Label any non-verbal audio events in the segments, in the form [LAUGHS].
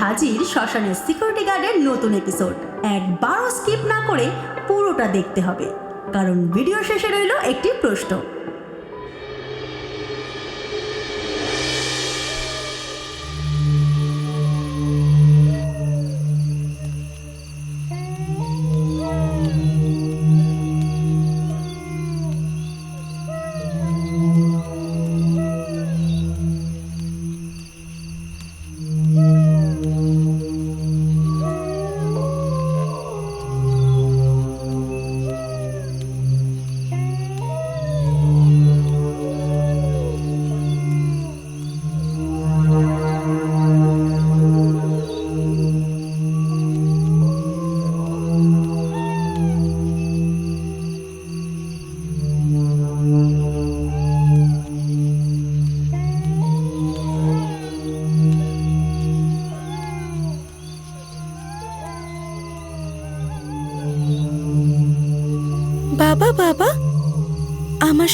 হাজির শ্মশানের সিকিউরিটি গার্ডের নতুন এপিসোড। একবারও স্কিপ না করে পুরোটা দেখতে হবে। কারণ ভিডিও শেষে রইল একটি প্রশ্ন।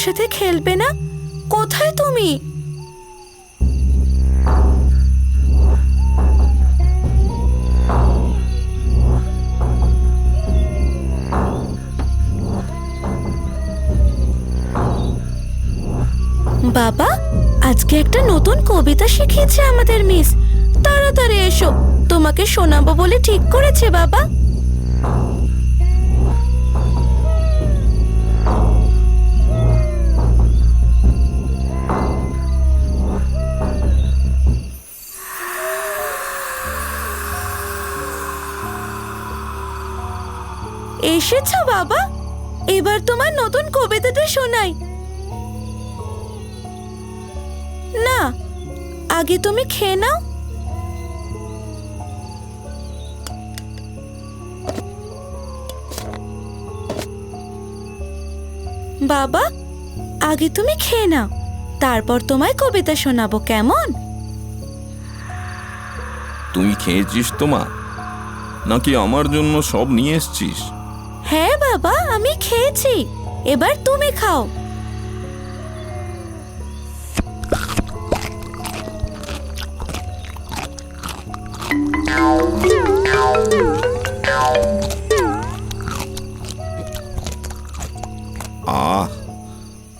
সাথে খেলবে না? কোথায় তুমি? বাবা, আজকে একটা নতুন কবিতা শিখিয়েছে আমাদের মিস। তাড়াতাড়ি এসো, তোমাকে শোনাবো বলে ঠিক করেছে বাবা। এসেছ বাবা? এবার তোমার নতুন কবিতাটা শোনাই। না, আগে তুমি খেয়ে নাও। বাবা, আগে তুমি খেয়ে নাও, তারপর তোমায় কবিতা শোনাবো, কেমন? তুই খেয়েছিস তোমা? নাকি আমার জন্য সব নিয়ে এসছিস? হ্যাঁ বাবা আমি খেয়েছি। এবার তুমি খাও। আহ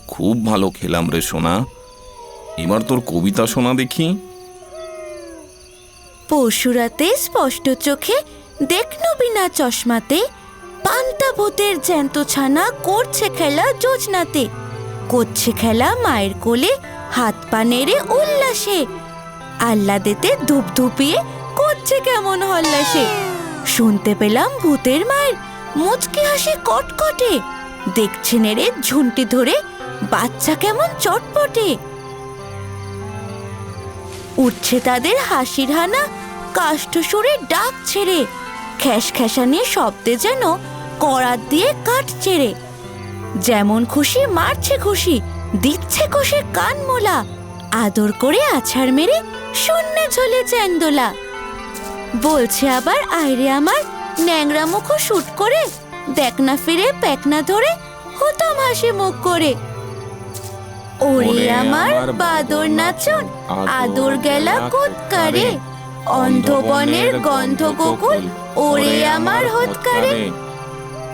খুব ভালো খেলাম রে সোনা। এবার তোর কবিতা শোনা দেখি। পরশুরাতে স্পষ্ট চোখে দেখনো বিনা চশমাতে পান্তা ভূতের জ্যান্ত ছানা করছে খেলা যোজনাতে। করছে খেলা মায়ের কোলে, হাত পা নেড়ে উল্লাসে। আহ্লাদেতে ধূপ ধুপিয়ে করছে কেমন হল্লাসে। শুনতে পেলাম ভূতের মায়ের মুচকি হাসি কটকটে। দেখছে নেড়ে ঝুন্টি ধরে বাচ্চা কেমন চটপটে। উঠছে তাদের হাসির হানা কাষ্ঠ সুরে ডাক ছেড়ে। খ্যাস খ্যাসানি শব্দে যেন করাত দিয়ে কাঠ ছেড়ে যেমন খুশি মারছে খুশি দিচ্ছে কষে কান মোলা আদর করে আছাড় মেরে শূন্যে ঝোলে চ্যান্দোলা। বলছে আবার আইরে আমার ন্যাংরা মুখো শুট করে দেখ না ফিরে প্যাকনা ধরে হতাম হাসি মুখ করে। ওরে আমার বাদর নাচন আদর গেলা কোৎকারে, অন্ধবনের গন্ধ গোকুল, ওরে আমার হৎকারে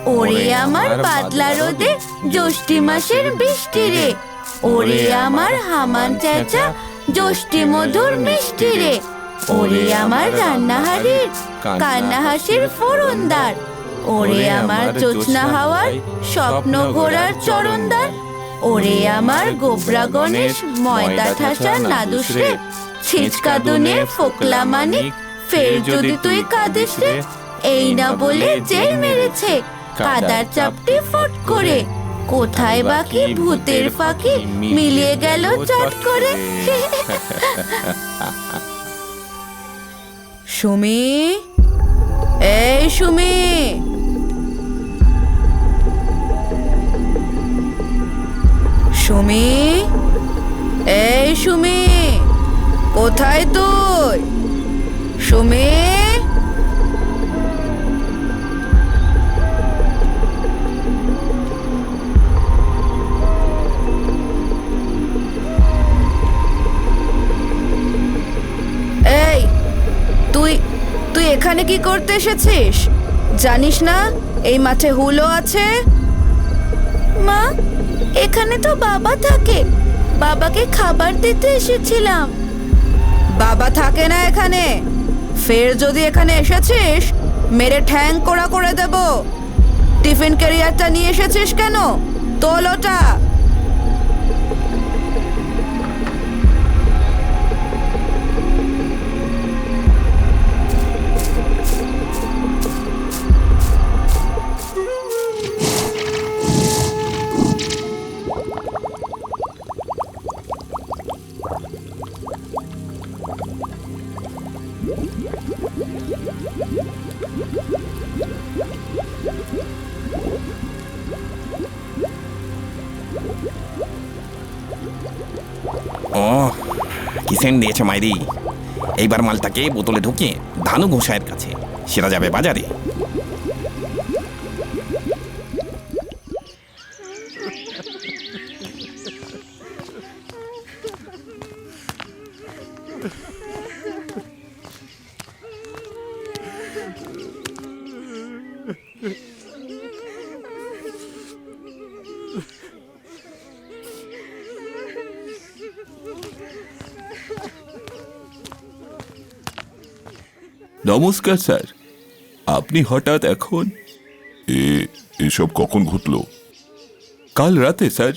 ওরে আমার পাতলা রোদে জ্যৈষ্ঠী মাসের বৃষ্টি রে। ওরে আমার হামান চেঁচা জ্যৈষ্ঠী মধুর মিষ্টি রে। ওরে আমার রান্নাহারির কান্না হাসির ফোরনদার। ওরে আমার জোৎস্না হাওয়ার স্বপ্ন ঘোরার চরণদার। ওরে আমার গোবরা গণেশ ময়দা ঠাসা নাদুস ছিচকা দুনে ফোকলা মানিক, ফের যদি তুই কাঁদিস রে, এই না বলে জেল মেরেছে। কাদার চাপটি ফট করে। কোথায় বাকি ভূতের ফাঁকি? মিলিয়ে গেল চট করে। সুমি? এই সুমি! সুমি? এই সুমি! কোথায় তুই? সুমি? এই, তুই তুই এখানে কি করতে এসেছিস? জানিস না, এই মাঠে হুলো আছে? মা, এখানে তো বাবা থাকে। বাবাকে খাবার দিতে এসেছিলাম। বাবা থাকে না এখানে। ফের যদি এখানে এসেছিস, মেরে ঠ্যাং কোড়া করে দেব। টিফিন ক্যারিয়ারটা নিয়ে এসেছিস কেন? তোল ওটা। কিসেন দিয়েছে মাইরি। এইবার মালটাকে বোতলে ঢুকিয়ে ধানু ঘোষায়ের কাছে। সেরা যাবে বাজারে। নমস্কার স্যার। আপনি হঠাৎ এখন? এ এসব কখন ঘটলো? কাল রাতে স্যার।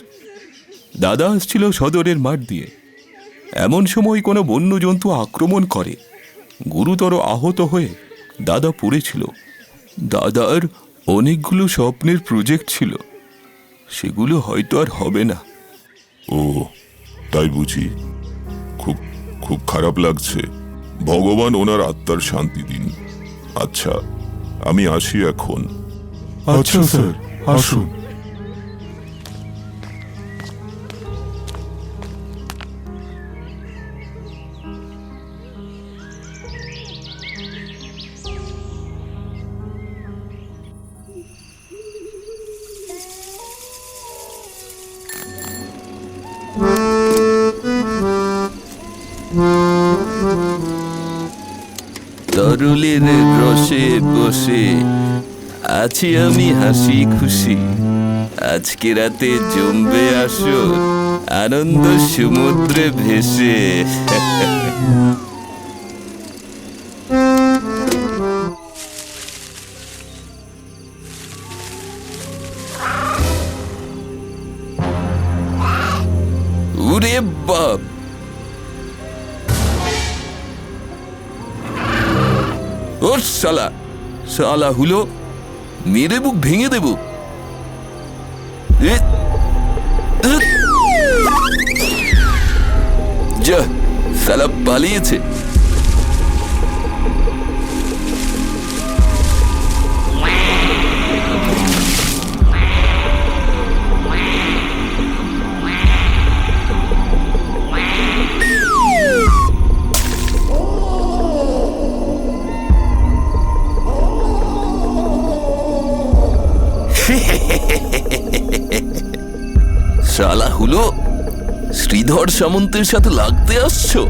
দাদা আসছিল সদরের মাঠ দিয়ে। এমন সময় কোনো বন্য জন্তু আক্রমণ করে। গুরুতর আহত হয়ে দাদা পড়েছিল দাদার অনেকগুলো স্বপ্নের প্রজেক্ট ছিল। সেগুলো হয়তো আর হবে না। ও তাই বুঝি। খুব খুব খারাপ লাগছে। ভগবান ওনার আত্মার শান্তি দিন। আচ্ছা আমি আসি এখন। আচ্ছা স্যার। আসুন। তরুলের রসে বসে। আছি আমি হাসি খুশি। আজকে রাতে জমবে আসো আনন্দ সমুদ্রে ভেসে। [LAUGHS] শালা শালা হুলো মেরে বুক ভেঙে দেব। যা শালা পালিয়েছে। শালা হলো শ্রীধর সামন্তের সাথে লাগতে আসছো?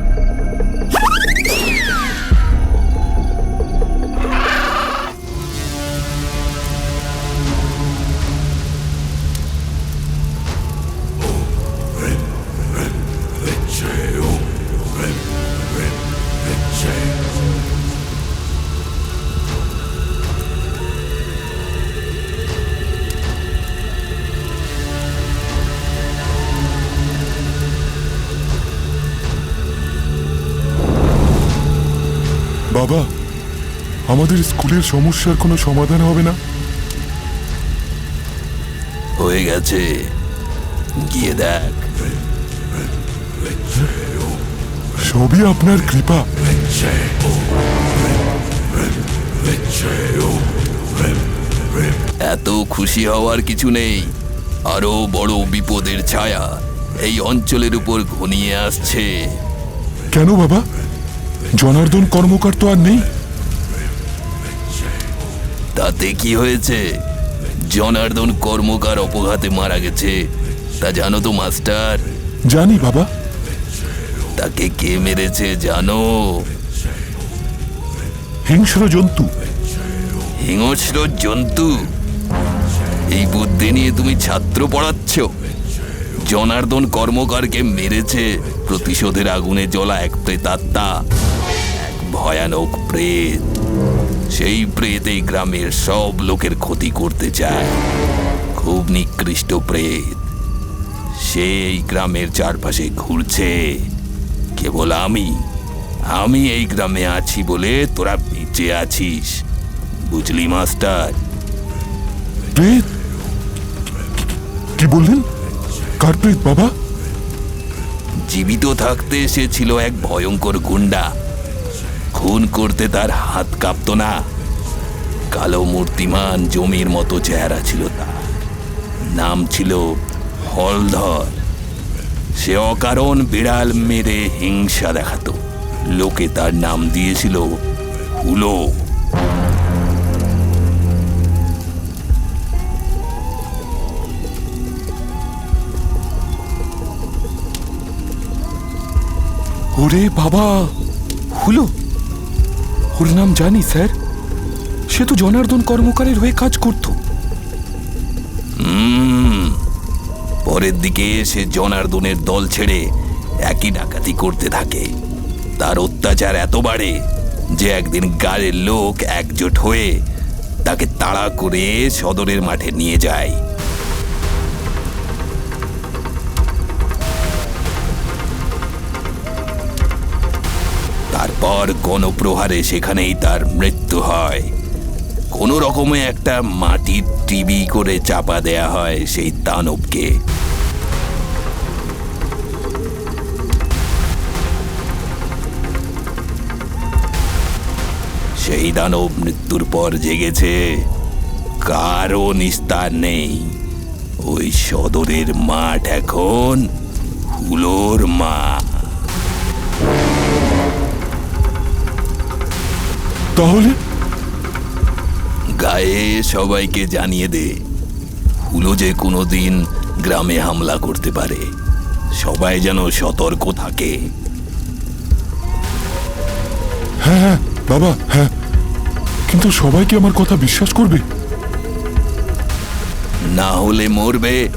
বাবা আমাদের স্কুলের সমস্যার কোনো সমাধান হবে না? হয়ে গেছে। গিয়ে দেখ। সবই আপনার কৃপা। এত খুশি হওয়ার কিছু নেই। আরও বড় বিপদের ছায়া এই অঞ্চলের উপর ঘনিয়ে আসছে। কেন বাবা? জনার্দন কর্মকার তো আর নেই। তাতে কি হয়েছে? জনার্দন কর্মকার অপঘাতে মারা গেছে। তা জানো তো মাস্টার? জানি বাবা। তাকে কে মেরেছে জানো? হিংস্র জন্তু। হিংস্র জন্তু? এই বুদ্ধি নিয়ে তুমি ছাত্র পড়াচ্ছ? জনার্দন কর্মকারকে মেরেছে প্রতিশোধের আগুনে জ্বলা এক প্রেতাত্মা। ভয়ানক প্রেত। সেই প্রেত এই গ্রামের সব লোকের ক্ষতি করতে চায়। খুব নিকৃষ্ট প্রেত। সে এই গ্রামের চারপাশে ঘুরছে। কেবল আমি। আমি এই গ্রামে আছি বলে তোরা বেঁচে আছিস। বুঝলি মাস্টার? প্রেত? কি বললেন? কার প্রেত বাবা? জীবিত থাকতে সে ছিল এক ভয়ঙ্কর গুন্ডা। খুন করতে তার হাত কাঁপতো না। কালো মূর্তিমান জমির মতো চেহারা ছিল তার। নাম ছিল হলধর। সে অকারণ বিড়াল মেরে হিংসা দেখাতো। লোকে তার নাম দিয়েছিল হুলো। ওরে বাবা, হুলো। ওর নাম জানি, স্যার। সে তো জনার্দন কর্মকারের হয়ে কাজ করতো। পরের দিকে সে জনার্দনের দল ছেড়ে একই ডাকাতি করতে থাকে। তার অত্যাচার এত বাড়ে যে একদিন গাড়ির লোক একজোট হয়ে তাকে তাড়া করে সদরের মাঠে নিয়ে যায়। তারপর গণপ্রহারে সেখানেই তার মৃত্যু হয়। কোনো রকমে একটা মাটির টিবি করে চাপা দেয়া হয় সেই দানবকে। সেই দানব মৃত্যুর পর জেগেছে। কারও নিস্তার নেই। ওই সদরের মাঠ এখন হুলোর মা। তাহলে? গায়ে সবাইকে জানিয়ে দে হুলো যে কোনোদিন গ্রামে হামলা করতে পারে। সবাই যেন সতর্ক থাকে। হ্যাঁ হ্যাঁ বাবা হ্যাঁ। কিন্তু সবাই কি আমার কথা বিশ্বাস করবে? না হলে মরবে।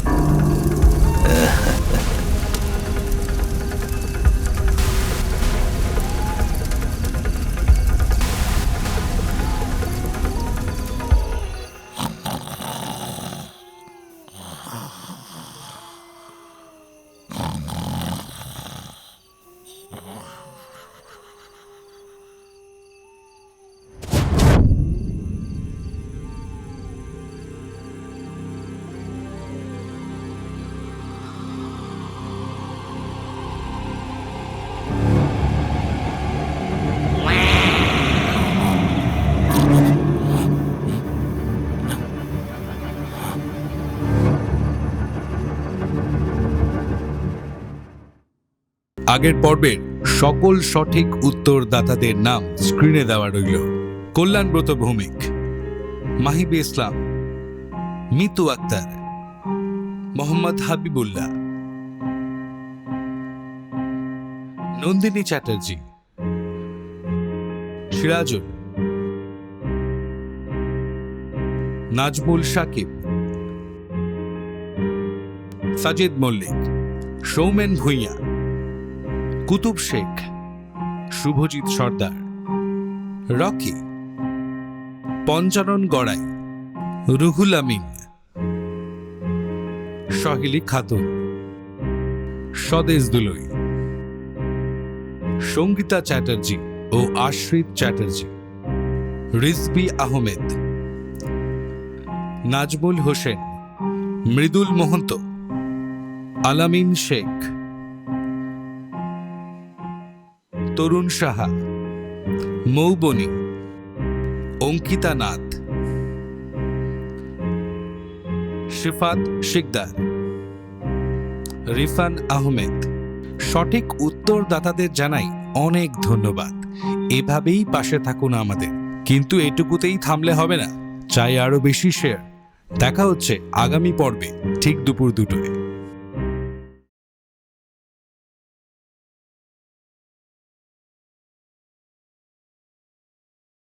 আগের পর্বের সকল সঠিক উত্তরদাতাদের নাম স্ক্রিনে দেওয়া রইল। কল্যাণব্রত ভৌমিক, মাহিবে ইসলাম, মিতু আক্তার, মোহাম্মদ হাবিবুল্লাহ, নন্দিনী চ্যাটার্জি, সিরাজুল, নাজমুল সাকিব, সাজিদ মল্লিক, সৌমেন ভূঁইয়া কুতুব শেখ, শুভজিৎ সর্দার, রকি, পঞ্চানন গড়াই, রুহুল আমিন সহিলি খাতুন, স্বদেশ দুলই, সঙ্গীতা চ্যাটার্জি ও আশ্রিত চ্যাটার্জি, রিজবি আহমেদ, নাজমুল হোসেন, মৃদুল মোহন্ত, আলামিন শেখ তরুণ সাহা, মৌবনি, অঙ্কিতা নাথ, শিফাত শিকদার, রিফান আহমেদ। সঠিক উত্তরদাতাদের জানাই অনেক ধন্যবাদ। এভাবেই পাশে থাকুন আমাদের। কিন্তু এটুকুতেই থামলে হবে না। চাই আরও বেশি শেয়ার দেখা হচ্ছে আগামী পর্বে, ঠিক দুপুর দুটোয়।